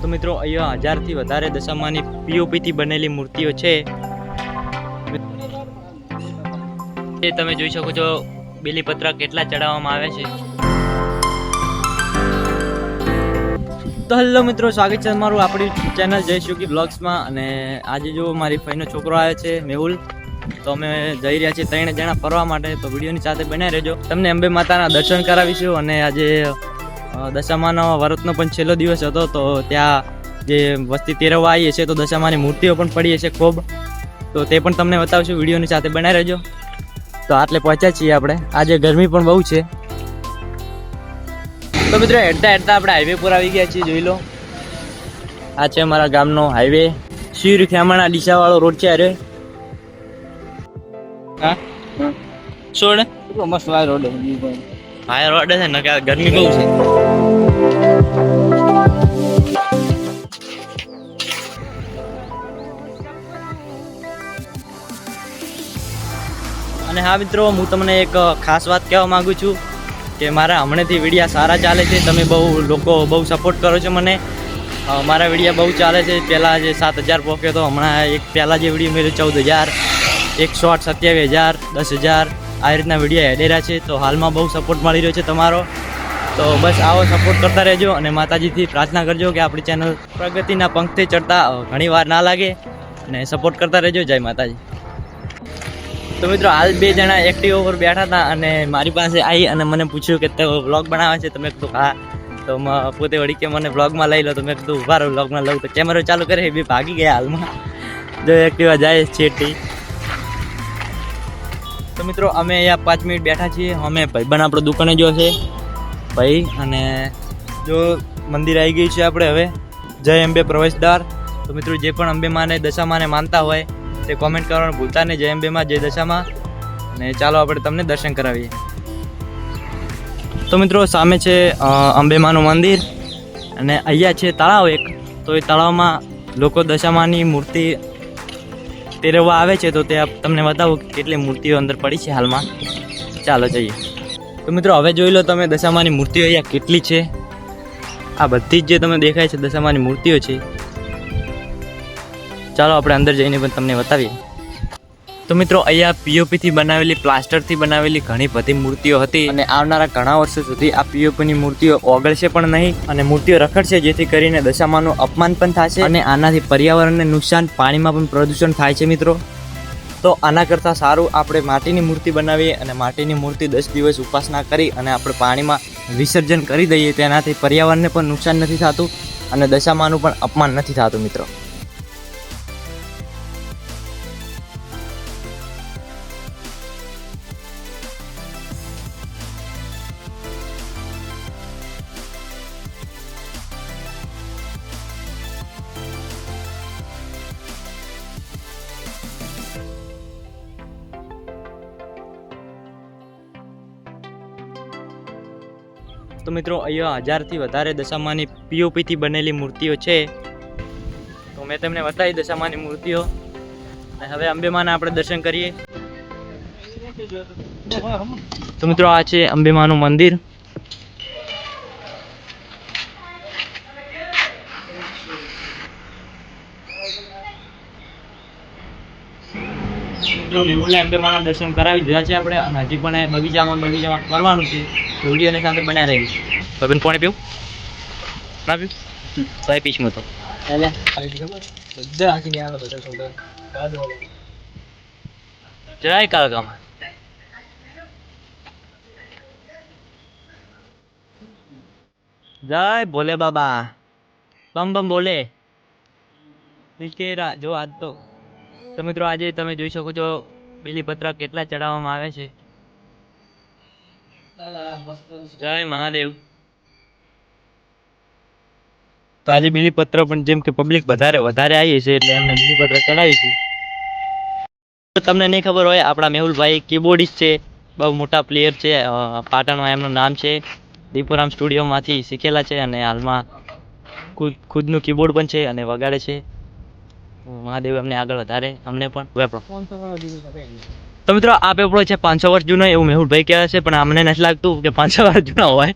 તો મિત્રો, અહીંયા હજારથી વધારે દશામાની પીઓપીથી બનેલી મૂર્તિઓ છે. એ તમે જોઈ શકો છો, બેલીપત્ર કેટલા ચડાવવામાં આવે છે. તો હેલો મિત્રો, સ્વાગત છે તમારું આપણી ચેનલ જય શુકી બ્લોગ્સમાં અને આજે જો મારી ફઈનો છોકરો આવે છે, મેહુલ, તો અમે જઈ રહ્યા છીએ ત્રણ જણા ફરવા માટે. તો વિડીયોની સાથે બનાવી રહેજો. તમને અંબે માતાના દર્શન કરાવીશું અને આજે દશામાનો વ્રતનો પણ છેલ્લો દિવસ હતો તો ત્યાં જે વસ્તી તેરવા આવીએ છીએ તો દશામાની મૂર્તિઓ પણ પડી છે ખૂબ. તો તે પણ તમને બતાવશું વિડીયોની સાથે બનાવી રહેજો. તો આટલે પહોંચ્યા છીએ આપણે. આજે ગરમી પણ બહુ છે. તો મિત્રો હેડતા હેડતા આપણે હાઈવે પર આવી ગયા છીએ જોઈ લો. આ છે અમારા ગામનો હાઈવે શિર ખેમાણા ડીસાવાળો રોડ છે અરે હા? છોડ મસ્ત વાય રોડ હા રોડ છે ને ગરમી બહુ છે. અને હા મિત્રો, હું તમને એક ખાસ વાત કહેવા માગું છું કે મારા હમણાંથી વિડીયા સારા ચાલે છે. તમે બહુ લોકો બહુ સપોર્ટ કરો છો મને. મારા વિડીયા બહુ ચાલે છે. પહેલાં જે સાત હજાર પહોંચ્યો તો હમણાં એક પહેલાં જે વીડિયો મેળવ્યો ચૌદ હજાર એક શોર્ટ સત્યાવીસ હજાર, દસ હજાર, આ રીતના વિડીયા હેડેરા છે. તો હાલમાં બહુ સપોર્ટ મળી રહ્યો છે તમારો. તો બસ આવો સપોર્ટ કરતા રહેજો અને માતાજીથી પ્રાર્થના કરજો કે આપણી ચેનલ પ્રગતિના પંખતે ચડતા ઘણી વાર ના લાગે. અને સપોર્ટ કરતા રહેજો. જય માતાજી. તો મિત્રો, હાલ બે જણા એક્ટિવ ઉપર બેઠા હતા અને મારી પાસે આવી અને મને પૂછ્યું કે તે વ્લોગ બનાવે છે. તમે કીધું, હા. તો પોતે વળી કે મને વ્લોગમાં લઈ લો. તો મેં કીધું, ઊભા રહો વ્લોગમાં લઉં. તો કેમેરો ચાલુ કરે, એ બી ભાગી ગયા હાલમાં. જો એક્ટિવા જાય છેટી. તો મિત્રો, અમે અહીંયા પાંચ મિનિટ બેઠા છીએ. અમે ભાઈબંધ આપણો દુકાને જો છે. ભાઈ અને જો મંદિર આવી ગયું છે આપણે હવે. જય અંબે પ્રવેશદ્વાર. તો મિત્રો, જે પણ અંબે માને દશા માને માનતા હોય તે કોમેન્ટ કરવાનું ભૂલતા નહીં. જય અંબેમાં જય દશામાં. અને ચાલો આપણે તમને દર્શન કરાવીએ. તો મિત્રો, સામે છે અંબેમાનું મંદિર અને અહીંયા છે તળાવ એક. તો એ તળાવમાં લોકો દશામાની મૂર્તિ તેરવા આવે છે. તો તે તમને બતાવું કેટલી મૂર્તિઓ અંદર પડી છે હાલમાં. ચાલો જઈએ. તો મિત્રો, હવે જોઈ લો તમે દશામાની મૂર્તિઓ અહીંયા કેટલી છે. આ બધી જ જે તમે દેખાય છે દશામાની મૂર્તિઓ છે ચાલો આપણે અંદર જઈને પણ તમને બતાવીએ. તો મિત્રો, અહીંયા પીઓપીથી બનાવેલી પ્લાસ્ટરથી બનાવેલી ઘણી બધી મૂર્તિઓ હતી. અને આવનારા ઘણા વર્ષો સુધી આ પીઓપીની મૂર્તિઓ ઓગળશે પણ નહીં. અને મૂર્તિઓ રખડશે, જેથી કરીને દશામાનું અપમાન પણ થશે. અને આનાથી પર્યાવરણને નુકસાન, પાણીમાં પણ પ્રદૂષણ થાય છે મિત્રો. તો આના કરતાં સારું આપણે માટીની મૂર્તિ બનાવીએ અને માટીની મૂર્તિ દસ દિવસ ઉપાસના કરી અને આપણે પાણીમાં વિસર્જન કરી દઈએ. તેનાથી પર્યાવરણને પણ નુકસાન નથી થતું અને દશામાનું પણ અપમાન નથી થતું મિત્રો. તો મિત્રો, અહીંયા હજારથી વધારે દશામાની પીઓપીથી બનેલી મૂર્તિઓ છે. તો મેં તમને બતાવી દશામાની મૂર્તિઓ. અને હવે અંબેમાના આપણે દર્શન કરીએ. તો મિત્રો, આ છે અંબેમાનું મંદિર. મિત્રો મેહુલને અંબેમાના દર્શન કરાવી દીધા છે આપણે અને હજી પણ બગીચામાં બગીચામાં કરવાનું છે. તો વિડીયોને સાથે બનાવી રહી ભાઈ પાણી પીવું? ના પીવું? તો એ હું તો. બધા આખી આવે બધા છોકરા. જરાય કાળકામાં જય ભોલે બાબા. બમ બમ બોલે. નીચેરા જો આજ તો તો મિત્રો આજે તમે જોઈ શકો છો બિલીપત્ર કેટલા ચડાવવામાં આવે છે. જય મહાદેવ. તો આજે બીલીપત્ર પણ જેમ કે પબ્લિક વધારે વધારે આવી છે એટલે એમને બીલીપત્ર ચડાવીશું. તમને નહીં ખબર હોય, આપણા મેહુલભાઈ કીબોર્ડિસ્ટ છે, બહુ મોટા પ્લેયર છે પાટણમાં એમનું નામ છે. દીપુરામ સ્ટુડિયોમાંથી શીખેલા છે અને હાલમાં ખુદ ખુદનું કીબોર્ડ પણ છે અને વગાડે છે. મહાદેવ અમને આગળ વધારે અમને પણ. તો મિત્રો આ પેપરો છે પાંચસો વર્ષ જૂનો એવું મેહુલભાઈ કહે છે પણ અમને નથી લાગતું કે પાંચસો વર્ષ જૂનો હોય.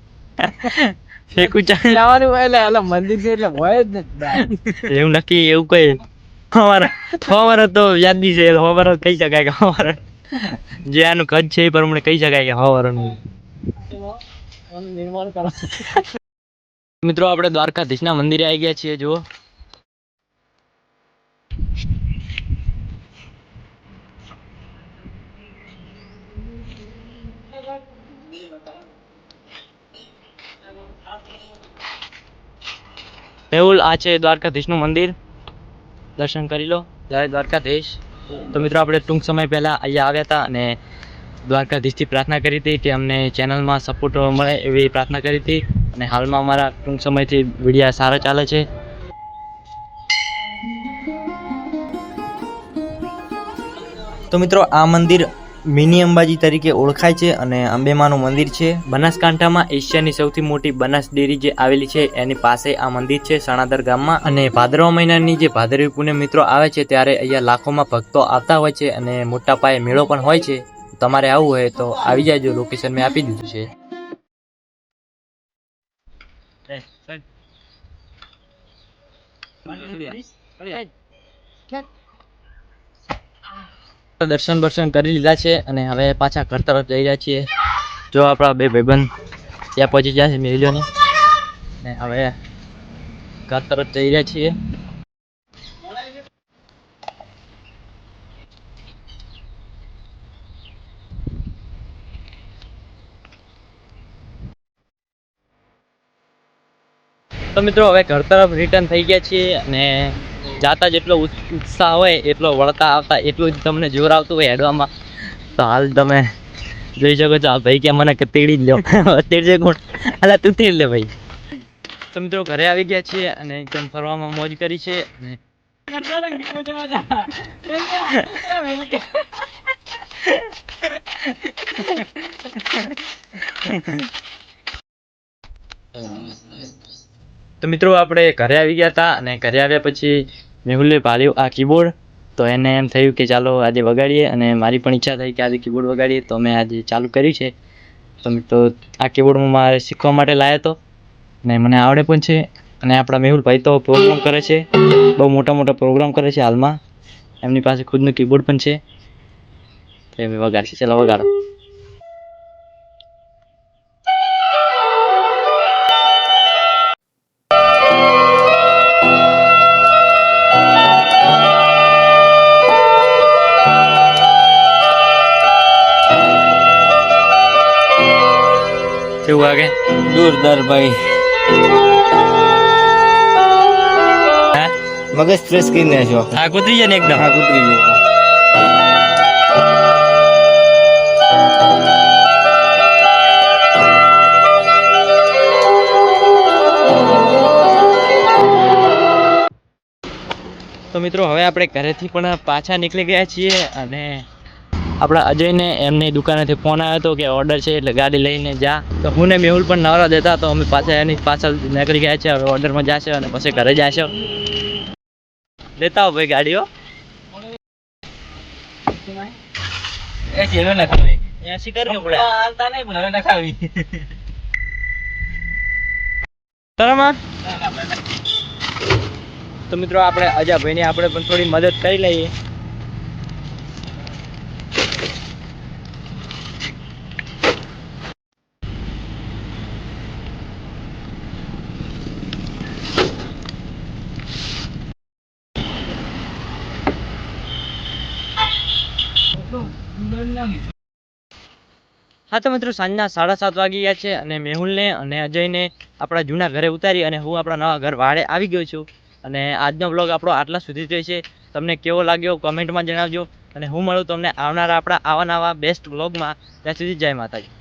ફેંકું ચા. હોય એટલે એટલે મંદિર છે એટલે હોય જ ને. એવું નક્કી એવું કઈ અમારા અમારા તો યાદી છે અમારા કહી શકાય કે અમારા જે આનું કદ છે એ પ્રમાણે કહી શકાય કે હવારનું નિર્માણ કરો. મિત્રો આપણે દ્વારકાધીશના મંદિરે આવી ગયા છીએ જુઓ. મેહુલ, આ છે દ્વારકાધીશનું મંદિર. દર્શન કરી લો. જય દ્વારકાધીશ. તો મિત્રો, આપણે ટૂંક સમય પહેલાં અહીંયા આવ્યા હતા અને દ્વારકાધીશથી પ્રાર્થના કરી હતી કે અમને ચેનલમાં સપોર્ટ મળે એવી પ્રાર્થના કરી હતી. અને હાલમાં અમારા ટૂંક સમયથી વિડીયા સારા ચાલે છે. તો મિત્રો, આ મંદિર મિની અંબાજી તરીકે ઓળખાય છે અને અંબેમાનું મંદિર છે. બનાસકાંઠામાં એશિયાની સૌથી મોટી બનાસ ડેરી જે આવેલી છે એની પાસે આ મંદિર છે સણાદર ગામમાં. અને ભાદરવા મહિનાની જે ભાદરવી પુણ્ય મિત્રો આવે છે ત્યારે અહીંયા લાખોમાં ભક્તો આવતા હોય છે અને મોટા પાયે મેળો પણ હોય છે. તમારે આવવું હોય તો આવી જાજો લોકેશન મેં આપી દીધું છે. દર્શન બર્શન કરી લીધા છે અને હવે પાછા ઘર તરફ જઈ રહ્યા છીએ. જો આપણા બે ભાઈબંધ ત્યાં પહોંચી ગયા છે મેલ્યોને ને હવે ઘર તરફ જઈ રહ્યા છીએ. તો મિત્રો, હવે ઘર તરફ રિટર્ન થઈ ગયા છીએ અને જાતા જેટલો ઉત્સાહ હોય, એટલો વળતા આવતા, એટલું જ તમને જોર આવતું હોય હેડવામાં. તો હાલ તમે જોઈ શકો છો ભાઈ કે મને કે તેડી જ લો તેડજે કોણ? અલા, તું તેડ લે ભાઈ. તો મિત્રો, ઘરે આવી ગયા છીએ અને એકદમ ફરવામાં મોજ કરી છે અને તો મિત્રો આપણે ઘરે આવી ગયા હતા અને ઘરે આવ્યા પછી મેહુલે પાડ્યું આ કીબોર્ડ તો એને એમ થયું કે ચાલો આજે વગાડીએ અને મારી પણ ઈચ્છા થઈ કે આજે કીબોર્ડ વગાડીએ. તો મેં આજે ચાલુ કર્યું છે. તો મિત્રો, આ કીબોર્ડ મારે શીખવા માટે લાવ્યો હતો ને મને આવડે પણ છે. અને આપણા મેહુલભાઈ તો પ્રોગ્રામ કરે છે. બહુ મોટા મોટા પ્રોગ્રામ કરે છે હાલમાં. એમની પાસે ખુદનું કીબોર્ડ પણ છે. તો એ વગાડશે. ચાલો વગાડો. કેવું વાગે? દૂરદર ભાઈ. હા? મગજ ફ્રેશ કરી નાખ્યો હા કૂતરી જાય ને એકદમ? હા કૂતરી જાય તો મિત્રો હવે આપણે ઘરેથી પણ પાછા નીકળી ગયા છીએ અને આપણા અજયને એમની દુકાનેથી ફોન આવ્યો હતો કે ઓર્ડર છે એટલે ગાડી લઈને જા. તો હું ને મેહુલ પણ નવરા દેતા તો અમે પાછા એની પાછળ નીકળી ગયા છે હવે ઓર્ડરમાં જશે અને પછી ઘરે જશે. લેતા હો ભાઈ ગાડીઓ. એ જેલો ના ખાવી એસી કરી પડે. હાલતા નહીં પણ હવે ના ખાવી તરમા તો મિત્રો આપણે અજાભાઈને આપણે પણ થોડી મદદ કરી લઈએ. હા તો મિત્રો, સાંજના સાડા સાત વાગી ગયા છે અને મેહુલને અને અજયને આપણા જૂના ઘરે ઉતારી અને હું આપણા નવા ઘર વાડે આવી ગયો છું. અને આજનો બ્લોગ આપણો આટલા સુધી જ છે તમને કેવો લાગ્યો કમેન્ટમાં જણાવજો. અને હું મળું તમને આવનારા આપણા આવા નવા બેસ્ટ બ્લોગમાં ત્યાં સુધી જય માતાજી.